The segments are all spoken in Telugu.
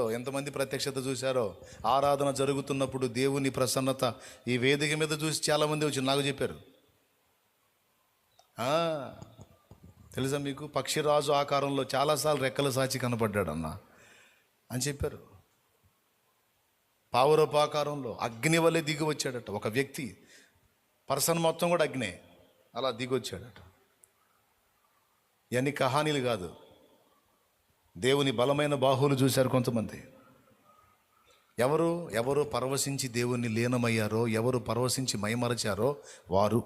ఎంతమంది ప్రత్యక్షత చూశారో? ఆరాధన జరుగుతున్నప్పుడు దేవుని ప్రసన్నత ఈ వేదిక మీద చూసి చాలామంది వచ్చి నాకు చెప్పారు. ఆ, తెలుసా మీకు? పక్షిరాజు ఆకారంలో చాలాసార్లు రెక్కల సాచి కనపడ్డాడు అన్న అని చెప్పారు. పావురపాకారంలో అగ్ని వల్లే దిగి వచ్చాడట. ఒక వ్యక్తి పర్సన్ మొత్తం కూడా అగ్నే. అలా దిగి వచ్చాడట. ఇవన్నీ కహానీలు కాదు. దేవుని బలమైన బాహువులు చూశారు కొంతమంది. ఎవరు ఎవరు పరవశించి దేవుణ్ణి లీనమయ్యారో ఎవరు పరవశించి మయమరచారో వారు.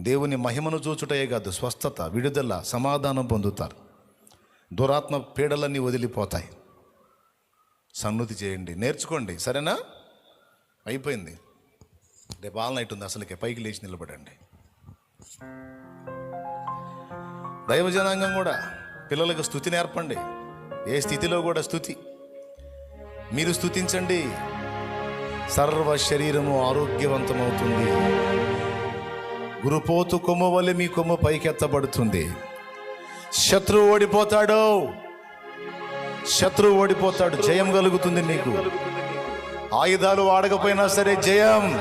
దేవుని మహిమను చూచుటయే కాదు స్వస్థత విడుదల సమాధానం పొందుతారు. దురాత్మ పీడలన్నీ వదిలిపోతాయి. సన్నుతి చేయండి నేర్చుకోండి సరేనా? అయిపోయింది. రేపు ఆల్ నైట్ ఉంది అసలుకే పైకి లేచి నిలబడండి. దైవ జనాంగం కూడా. పిల్లలకు స్థుతి నేర్పండి. ఏ స్థితిలో కూడా స్థుతి. మీరు స్థుతించండి. సర్వ శరీరము ఆరోగ్యవంతమవుతుంది. గురుపోతు కొమ్ము వల్ల మీ కొమ్ము పైకెత్తబడుతుంది. శత్రువు ఓడిపోతాడు. శత్రువు ఓడిపోతాడు. జయం కలుగుతుంది నీకు ఆయుధాలు వాడకపోయినా సరే జయం.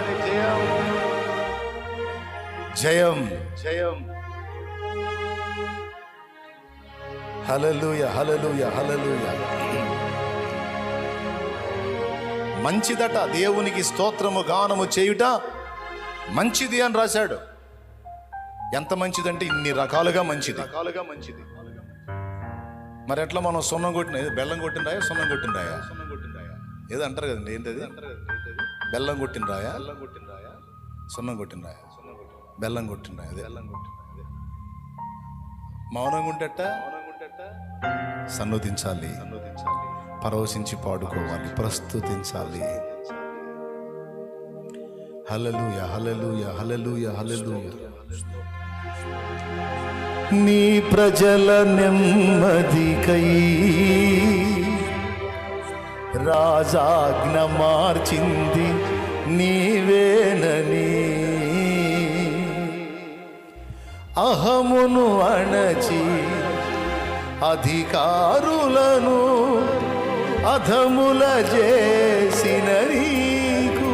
జయం. జయం. హలలుయ హలలుయ హలలుయ మంచిదట దేవునికి స్తోత్రము గానము చేయుట మంచిది అని రాశాడు. ఎంత మంచిదంటే ఇన్ని రకాలుగా మంచిది. రకాలుగా మంచిది మరి ఎట్లా మనం సున్నం కొట్టిన బెల్లం కొట్టిన రాయా సున్నం కొట్టిన రాయా సున్నం కొట్టిన రాయా ఏదో అంటారు కదండి ఏంటది? బెల్లం కొట్టిన రాయా బెల్లం కొట్టిన రాయా సున్నం కొట్టిన రాయా బెల్లం కొట్టిన రాయా బెల్లం కొట్టిన మౌనంగా ఉంటట? సన్నుతించాలి పరవశించి పాడుకోవాలి. ప్రస్తుతించాలి. హలలుయ హలలుయ హలలుయ హలలుయ నీ ప్రజల నెమ్మదికై రాజాజ్ఞ మార్చింది నీవేనని. అహమును అణచి అధికారులను అధముల చేసిన నీకు.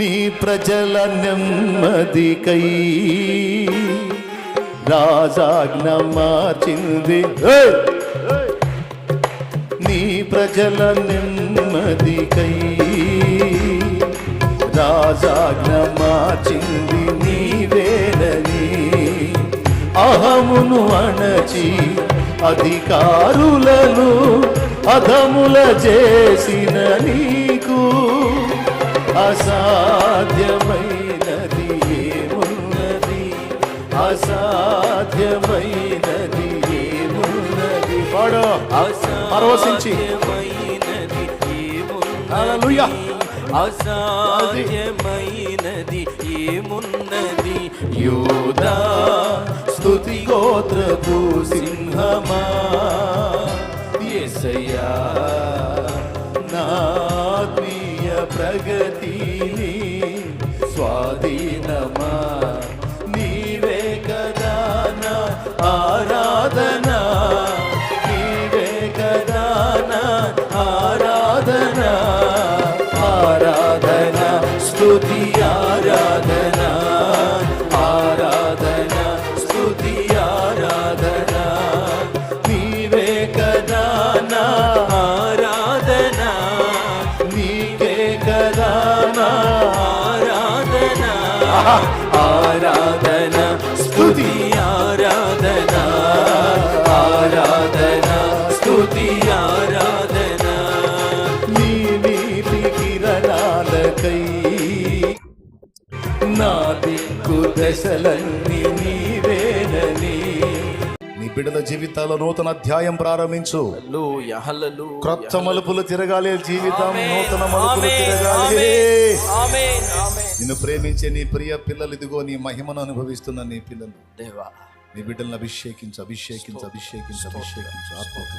నీ ప్రజల నెమ్మదికై రాజాజ్ఞ మార్చింది. నీ ప్రజల నెమ్మదికై రాజాజ్ఞ మార్చింది. నీవేనని అహమును అణచి అధికారులను అధముల చేసిన నీకు అసాధ్యమైనది ఏమున్నది? అసాధ్యమైనది ఏమున్నది? పాడు పరవశించి. అసాధ్యమైనది ఏమున్నది? యూదా స్తుతి గోత్రపు సింహమా? యేసయ్యా నా ప్రగతిని స్వాధీనమా? ఆరాధన స్థుతి ఆరాధన. ఆరాధన స్థుతి ఆరాధన. నీ నీతి కిరణాలకై నా దిక్కు దశలన్నీ నీ బిడ్డల జీవితాల్లో నూతన అధ్యాయం ప్రారంభించు. క్రొత్త మలుపులు తిరగాలి జీవితం నూతన మలుపులు తిరగాలి. నిన్ను ప్రేమించే నీ ప్రియ పిల్లలు ఇదిగో నీ మహిమను అనుభవిస్తున్న నీ పిల్లలు. దేవా నీ బిడ్డలను అభిషేకించు అభిషేకించు అభిషేకించు అభిషేకించు ఆత్మతో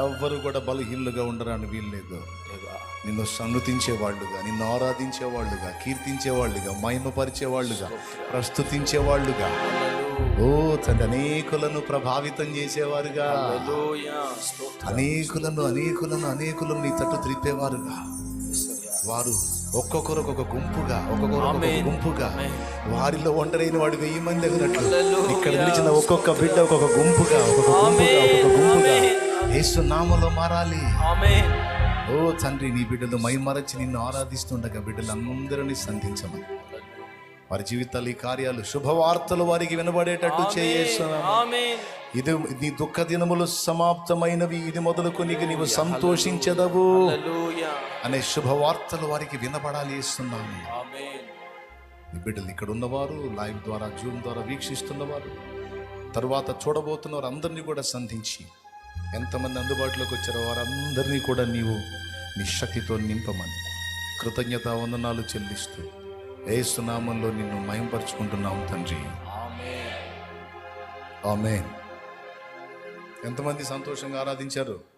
ఎవ్వరు కూడా బలహీనులుగా ఉండరాని వీల్లేదు. నిన్ను సన్నుతించే వాళ్ళుగా నిన్ను ఆరాధించే వాళ్ళుగా కీర్తించే వాళ్ళుగా ఓ తండ్రి అనేకులను ప్రభావితం చేసేవారుగా అనేకులను అనేకులను అనేకులను నీ తట్టు త్రిప్పేవారుగా వారు ఒక్కొక్కరు ఒక గుంపుగా ఒక్కొక్కరు. గుంపుగా. వారిలో ఒంటరైన వాడు వెయ్యి మంది హల్లెలూయా. ఇక్కడ నిలిచిన ఒక్కొక్క బిడ్డ ఒక్కొక్క గుంపుగా ఒక్కొక్క గుంపుగా. ఒక్కొక్క గుంపుగా ఆమేన్. యేసు నామలో మారాలి ఓ తండ్రి నీ బిడ్డలు మైమరచి నిన్ను ఆరాధిస్తుండగా బిడ్డలందరినీ సంధించమని వారి జీవితాలు ఈ కార్యాలు శుభవార్తలు వారికి వినబడేటట్టు చేయేస్తున్నాము ఇది నీ దుఃఖ దినములు సమాప్తమైనవి. ఇది మొదలుకొని నీవు సంతోషించదవు. అనే శుభవార్తలు వారికి వినబడాలి ఇస్తున్నాము ఆమేన్. నీ బిడ్డలు ఇక్కడ ఉన్నవారు లైవ్ ద్వారా జూమ్ ద్వారా వీక్షిస్తున్నవారు తరువాత చూడబోతున్న వారందరినీ కూడా సంధించి ఎంతమంది అందుబాటులోకి వచ్చారో వారందరినీ కూడా నీవు నీ శక్తితో నింపమని కృతజ్ఞత వందనాలు చెల్లిస్తూ ఏసునామంలో నిన్ను మయంపరుచుకుంటున్నాం తండ్రి. ఆమెన్. ఎంతమంది సంతోషంగా ఆరాధించారు?